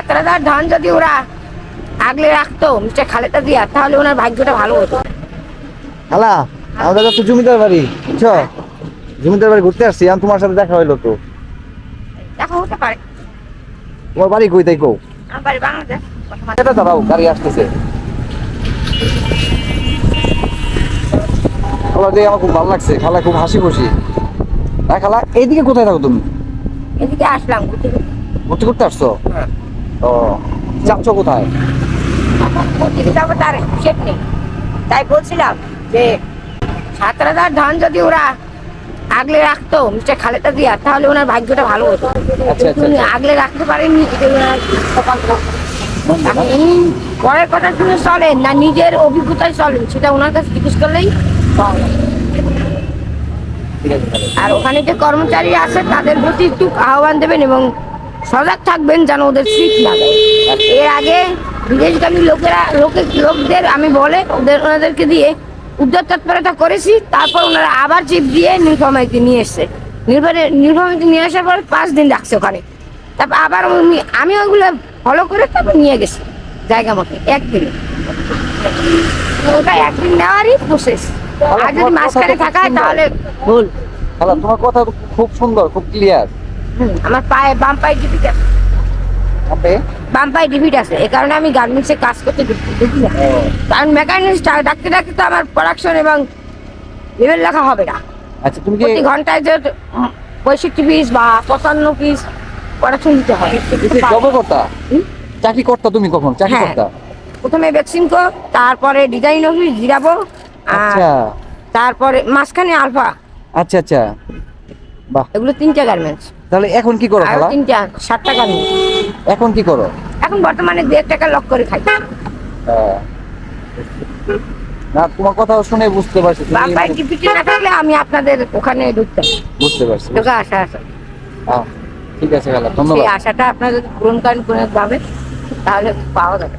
সাতরাদার ধান যদি ওরা আগলে রাখতো মিস্টার খালেদা দিয়া তাহলে ওনার ভাগ্যটা ভালো হতো। খালা আমাদের কাছে জমিদার বাড়ি বুঝছ? জমিদার বাড়ি ঘুরতে আসছি আমি তোমার সাথে দেখা হইল তো। দেখা হতে পারে। তোমার বাড়ি কই তাই কো আমার বাড়ি বাংলাদেশ। এটা দাঁড়াও গাড়ি আসতেছে। খালা দিয়ে আমার খুব ভালো লাগছে। খালা খুব হাসি খুশি। হ্যাঁ খালা এইদিকে কোথায় থাকো তুমি? এদিকে আসলাম ঘুরতে। ঘুরতে। ঘুরতে ঘুরতে আসছো ও। যাচ্ছ কোথায়? যাব তার হিসেব নেই। তাই বলছিলাম যে সাতরাদার ধান যদি ওরা আগলে রাখতো মিস্টার খালেদা দিয়া তাহলে ওনার ভাগ্যটা ভালো হতো। আচ্ছা, আচ্ছা, আচ্ছা। আগলে রাখতে পারেননি পরের কথা শুনে চলেন না নিজের অভিজ্ঞতায় চলেন সেটা ওনার কাছে জিজ্ঞেস করলেই। আর ওখানে যে কর্মচারী আছে তাদের প্রতি একটু আহ্বান দেবেন এবং সজাগ থাকবেন যেন ওদের সিট না দেয় এর আগে বিদেশগামী লোকেরা লোকে লোকদের আমি বলে ওদের ওনাদেরকে দিয়ে উদ্ধার তৎপরতা করেছি তারপর ওনারা আবার চিপ দিয়ে নীলফামাইতে নিয়ে এসছে। নির্ভরে নীলফামাইতে নিয়ে আসার পর পাঁচ দিন রাখছে ওখানে। তারপর আবার আমি ওইগুলো ফলো করে তারপর নিয়ে গেছি জায়গা মতো একদিনে। ওটা একদিন নেওয়ারই প্রসেস আর যদি মাঝখানে থাকা হয় তাহলে ভুল তোমার কথা খুব সুন্দর খুব ক্লিয়ার আমার পায়ে বাম পায়ে ডিফিট আছে? বাম পায়ে ডিফিট আছে? এই কারণে আমি গার্মেন্টসে কাজ করতে ঢুকি- না। কারণ মেকানিক্স ডাকতে ডাকতে তো আমার প্রোডাকশন এবং লেভেল লেখা হবে না। আচ্ছা তুমি প্রতি ঘন্টায় যে পঁয়ষট্টি পিস বা পঁচান্ন পিস প্রোডাকশন দিতে হবে। জব করতা? চাকরি করতা তুমি কখন? চাকরি হ্যাঁ। করতা? প্রথমে ভ্যাকসিন কো তারপরে ডিজাইন অফিস জিরাবো আর আচ্ছা তারপরে মাঝখানে আলফা আচ্ছা আচ্ছা। বাহ। এগুলো তিনটা গার্মেন্টস তাহলে এখন কি করো খালা? তিনটা সাতটা গার্মেন্টস এখন কি করো? এখন বর্তমানে দু টাকা লক করে খাই। না তোমার কথা শুনে বুঝতে পারছি পায়ে ডিপিটি না থাকলে আমি আপনাদের ওখানে ঢুকতাম। বুঝতে পারছি ঢোকা আশা আছে। ঠিক আছে খালা ধন্যবাদ। আশাটা আপনারা যদি পূরণ করেন কোনো ভাবে তাহলে পাওয়া যাবে।